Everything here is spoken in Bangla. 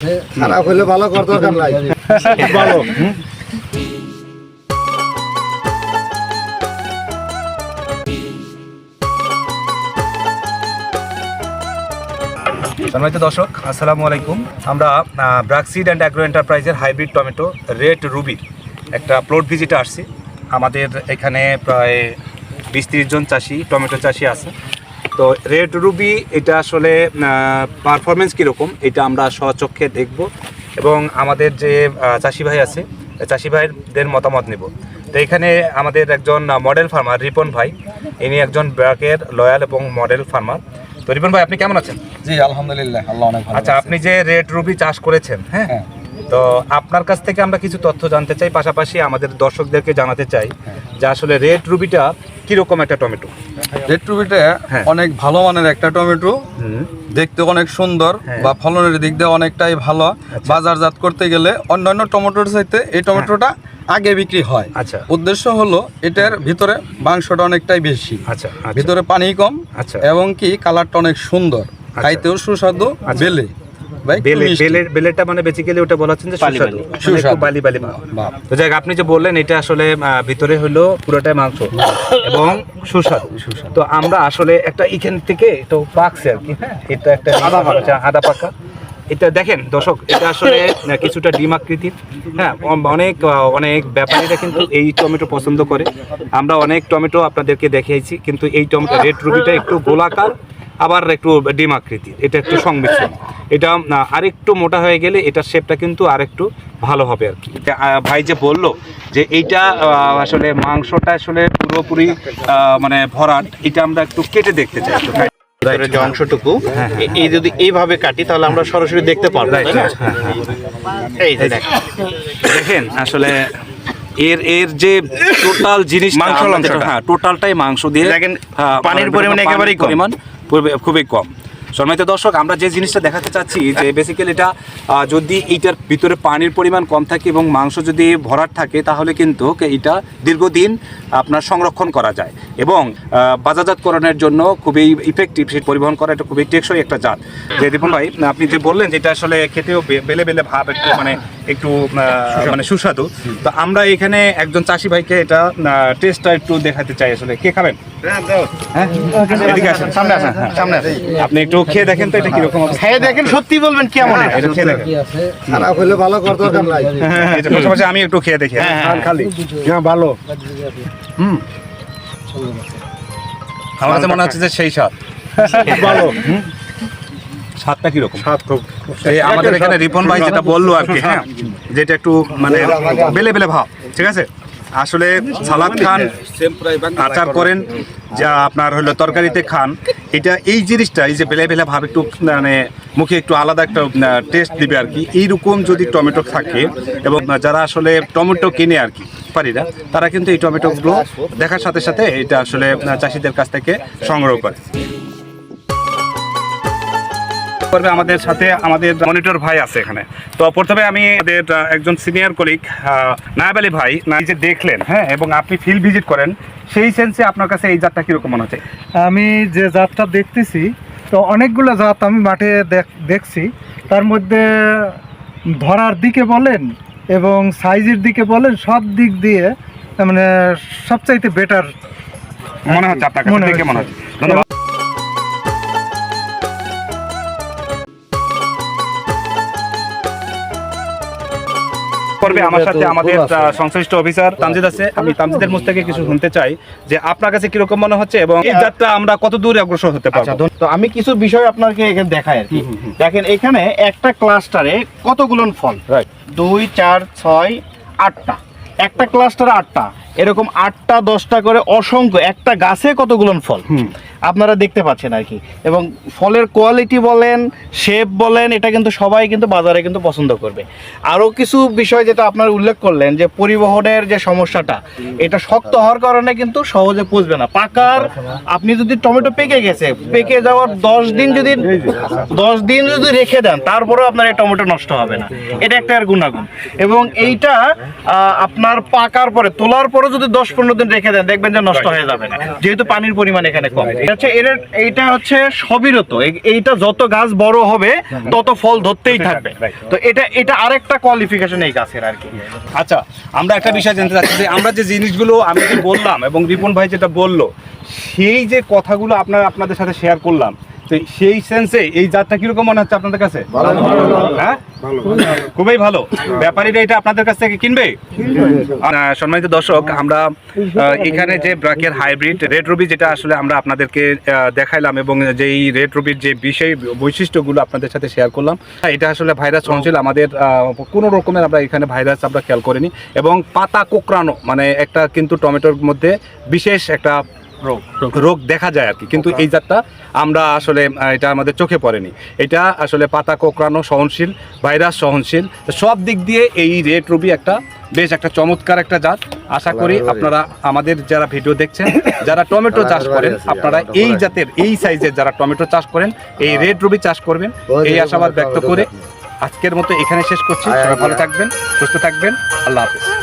খারাপ হলে ভালো কর দরকার নাই। ভালো। সম্মানিত দর্শক, আসসালামু আলাইকুম। আমরা ব্রাকসিড অ্যান্ড অ্যাগ্রো এন্টারপ্রাইজের হাইব্রিড টমেটো রেড রুবির একটা প্লট ভিজিটে আসছি। আমাদের এখানে প্রায় বিশ তিরিশ জন চাষি টমেটো চাষি আছে। তো রেড রুবি এটা আসলে পারফরমেন্স কীরকম এটা আমরা স্বচক্ষে দেখব এবং আমাদের যে চাষি ভাই আছে চাষি ভাইদের মতামত নেব। তো এখানে আমাদের একজন মডেল ফার্মার রিপন ভাই ইনি একজন ব্র্যাকের লয়াল এবং মডেল ফার্মার তো রিপন ভাই আপনি কেমন আছেন? জি আলহামদুলিল্লাহ আল্লাহ অনেক আচ্ছা আপনি যে রেড রুবি চাষ করেছেন হ্যাঁ? হ্যাঁ। তো আপনার কাছ থেকে আমরা কিছু তথ্য জানতে চাই পাশাপাশি আমাদের দর্শকদেরকে জানাতে চাই যে আসলে রেড রুবিটা কীরকম একটা টমেটো? রেড টুবিটা হ্যাঁ। অনেক ভালো মানের একটা টমেটো। দেখতে অনেক সুন্দর হ্যাঁ। আচ্ছা। বা ফলনের দিক দিয়ে অনেকটাই ভালো। বাজারজাত করতে গেলে অন্যান্য টমেটোর চাইতে এই টমেটোটা আগে বিক্রি হয়। আচ্ছা। উদ্দেশ্য হলো এটার ভিতরে মাংসটা অনেকটাই বেশি। আচ্ছা আচ্ছা। ভিতরে পানি কম আচ্ছা। এবং কি কালারটা অনেক সুন্দর। খাইতেও সুস্বাদু আচ্ছা। বেলে। বেলেটা মানে বেসিক্যালি ওটা বলা হচ্ছেন যে সুস্বাদু। মানে সুস্বাদু। বালি বালি। তো যাক আপনি যে বললেন এটা আসলে ভিতরে হলো পুরোটাই মাংস এবং সুস্বাদু। তো আমরা আসলে একটা এখান থেকে তো পাকছে আর কি হ্যাঁ? এটা একটা আদা পাকা এটা দেখেন দর্শক এটা আসলে কিছুটা ডিম আকৃতির হ্যাঁ? অনেক অনেক ব্যাপারীরা কিন্তু এই টমেটো পছন্দ করে। আমরা অনেক টমেটো আপনাদেরকে দেখিয়েছি কিন্তু এই টমেটো রেড রুবিটা একটু গোলাকার আবার একটু ডিম আকৃতির। এটা একটু সংমিশ্রণ। এটা আরেকটু মোটা হয়ে গেলে এটার শেপটা কিন্তু আরেকটু ভালো হবে আর কি। ভাই যে বলল যে এইটা আসলে মাংসটা আসলে পুরোপুরি মানে ভরাট এটা আমরা একটু কেটে দেখতে চাই যে অংশটুকু এই যদি এইভাবে কাটি তাহলে আমরা সরাসরি দেখতে পারব তাই না? এই দেখেন। আসলে এর এর যে টোটাল জিনিস মাংস হ্যাঁ টোটালটাই মাংস দিয়ে দেখেন, হ্যাঁ, পানির পরিমাণ একেবারেই কম। পরিমাণ খুবই- কম। সম্মানিত দর্শক, আমরা যে জিনিসটা দেখাতে চাচ্ছি যে বেসিক্যালি এটা যদি এইটার ভিতরে পানির পরিমাণ কম থাকে এবং মাংস যদি ভরাট থাকে, তাহলে কিন্তু এটা দীর্ঘদিন আপনার সংরক্ষণ করা যায় এবং বাজারজাতকরণের জন্য খুবই ইফেক্টিভ সেটা পরিবহন করা, এটা খুবই টেকসই একটা জাত। যে দীপন ভাই, আপনি যে বললেন যেটা আসলে খেতেও বেলে বেলে ভাব একটু মানে একটু মানে সুস্বাদু। তো আমরা এখানে একজন চাষি ভাইকে এটা টেস্টটা একটু দেখাতে চাই আসলে। কে খাবেন? হ্যাঁ? এদিকে আসেন সামনে আসেন হ্যাঁ, সামনে আসেন। আপনি একটু খেয়ে দেখেন তো এটা কীরকম খেয়ে দেখেন সত্যি বলবেন কেমন এটা? এটা খেয়ে দেখেন। খারাপ হলে ভালো দরকার নাই। এটা পাশাপাশি আমি একটু খেয়ে দেখি হ্যাঁ, হ্যাঁ, খালি। হ্যাঁ ভালো। আমার কাছে মনে হচ্ছে যে সেই স্বাদ। ভালো। স্বাদটা কীরকম? স্বাদ খুব এই আমাদের এখানে রিপন ভাই যেটা বলল আর কি হ্যাঁ যেটা একটু মানে বেলে বেলে ভাব ঠিক আছে? আসলে সালাদ খান আচার করেন যা আপনার হলো তরকারিতে খান এটা এই জিনিসটা এই যে বেলে বেলে ভাব একটু মানে মুখে একটু আলাদা একটা টেস্ট দিবে আর কি। এইরকম যদি টমেটো থাকে এবং যারা আসলে টমেটো কিনে আর কি পারিরা তারা কিন্তু এই টমেটোগুলো দেখার সাথে সাথে এটা আসলে চাষিদের কাছ থেকে সংগ্রহ করে। করবে আমাদের সাথে আমাদের মনিটর ভাই আছে এখানে। তো প্রথমে আমি আমাদের একজন সিনিয়র কলিগ নায়াব আলী ভাই না যে দেখলেন হ্যাঁ এবং আপনি ফিল্ড ভিজিট করেন সেই সেন্সে আপনার কাছে এই জাতটা কীরকম মনে হচ্ছে? আমি যে জাতটা দেখতেছি তো অনেকগুলো জাত আমি মাঠে দেখ- দেখছি। তার মধ্যে ধরার দিকে বলেন এবং সাইজের দিকে বলেন সব দিক দিয়ে মানে সবচাইতে বেটার মনে হচ্ছে আপনার কাছে মনে দেখে মনে হচ্ছে। ধন্যবাদ। করবে আমার সাথে আমাদের সংশ্লিষ্ট অফিসার তামজিদ আছে। আমি তামজিদের মুখ থেকে কিছু শুনতে চাই যে আপনার কাছে কীরকম মনে হচ্ছে এবং এই যাত্রা আমরা কত দূর অগ্রসর হতে আচ্ছা পারব? তো আমি কিছু বিষয় আপনাকে এখানে দেখাই আর কি। দেখেন এখানে একটা ক্লাস্টারে কতগুলো ফল. দুই চার ছয় আটটা। একটা ক্লাস্টারে আটটা। এরকম আটটা দশটা করে অসংখ্য একটা গাছে কতগুলো ফল? আপনারা দেখতে পাচ্ছেন আর কি। এবং ফলের কোয়ালিটি বলেন শেপ বলেন এটা কিন্তু সবাই কিন্তু বাজারে কিন্তু পছন্দ করবে। আরও কিছু বিষয় যেটা আপনারা উল্লেখ করলেন যে পরিবহনের যে সমস্যাটা এটা শক্ত হওয়ার কারণে কিন্তু সহজে পুষবে না। পাকার আপনি যদি টমেটো পেকে গেছে পেকে যাওয়ার দশ দিন যদি দশ দিন যদি রেখে দেন তারপরেও আপনার এই টমেটো নষ্ট হবে না। এটা একটা আর গুণাগুণ। এবং এইটা আপনার পাকার পরে তোলার পরে যদি দশ পনেরো দিন রেখে দেন দেখবেন যে নষ্ট হয়ে যাবে না। যেহেতু পানির পরিমাণ এখানে কম। এটা হচ্ছে এর এইটা হচ্ছে সবিরত। এইটা যত গাছ বড় হবে তত ফল ধরতেই থাকবে। তো এটা এটা আরেকটা কোয়ালিফিকেশন এই গাছের আর কি। আচ্ছা আমরা একটা বিষয় জানতে চাচ্ছি যে আমরা যে জিনিসগুলো আমি যে বললাম এবং রিপন ভাই যেটা বলল সেই যে কথাগুলো আপনার আপনাদের সাথে শেয়ার করলাম তো সেই সেন্সে এই জাতটা কীরকম মনে হচ্ছে আপনাদের কাছে? হ্যাঁ? খুবই ভালো। ব্যাপারীরা এটা আপনাদের কাছ থেকে কিনবে? সম্মানিত দর্শক আমরা এখানে যে ব্রাকের হাইব্রিড রেড রুবি যেটা আসলে আমরা আপনাদেরকে দেখাইলাম এবং যেই রেড রুবির যে বিষয় বৈশিষ্ট্যগুলো আপনাদের সাথে শেয়ার করলাম হ্যাঁ, এটা আসলে ভাইরাস সহনশীল। আমাদের আহ, কোনো রকমের আমরা এখানে ভাইরাস আমরা খেয়াল করিনি। এবং পাতা কোকড়ানো মানে একটা কিন্তু টমেটোর মধ্যে বিশেষ একটা রোগ রোগ। দেখা যায় আর কি। কিন্তু এই জাতটা আমরা আসলে এটা আমাদের চোখে পড়েনি। এটা আসলে পাতা কোকড়ানো সহনশীল ভাইরাস সহনশীল। সব দিক দিয়ে এই রেড রুবি একটা বেশ একটা চমৎকার একটা জাত। আশা করি আপনারা আমাদের যারা ভিডিও দেখছেন যারা টমেটো চাষ করেন আপনারা এই জাতের এই সাইজের যারা টমেটো চাষ করেন এই রেড রুবি চাষ করবেন। এই আশাবাদ ব্যক্ত করে আজকের মতো এখানে শেষ করছি। সবাই ভালো থাকবেন সুস্থ থাকবেন। আল্লাহ হাফিজ।